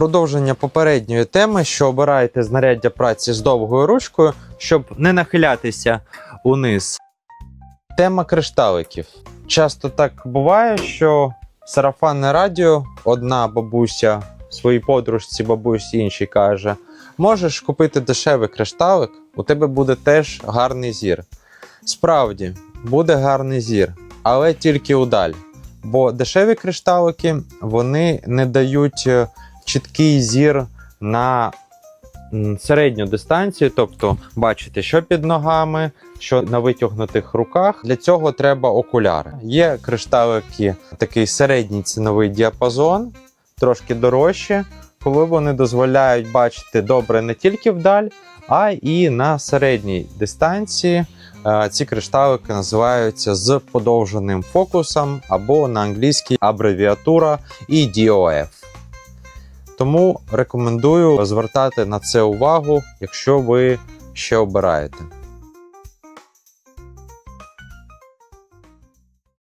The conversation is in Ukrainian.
Продовження попередньої теми, що обираєте знаряддя праці з довгою ручкою, щоб не нахилятися униз. Тема кришталиків. Часто так буває, що сарафанне радіо, одна бабуся своїй подружці, бабусі іншій каже: можеш купити дешевий кришталик, у тебе буде теж гарний зір. Справді, буде гарний зір, але тільки удаль. Бо дешеві кришталики вони не дають е, чіткий зір на середню дистанцію, тобто бачите, що під ногами, що на витягнутих руках. Для цього треба окуляри. Є кришталики, такий середній ціновий діапазон, трошки дорожче, коли вони дозволяють бачити добре не тільки вдаль, а і на середній дистанції. Е, Ці кришталики називаються з подовженим фокусом або на англійській абревіатура EDOF. Тому рекомендую звертати на це увагу, якщо ви ще обираєте.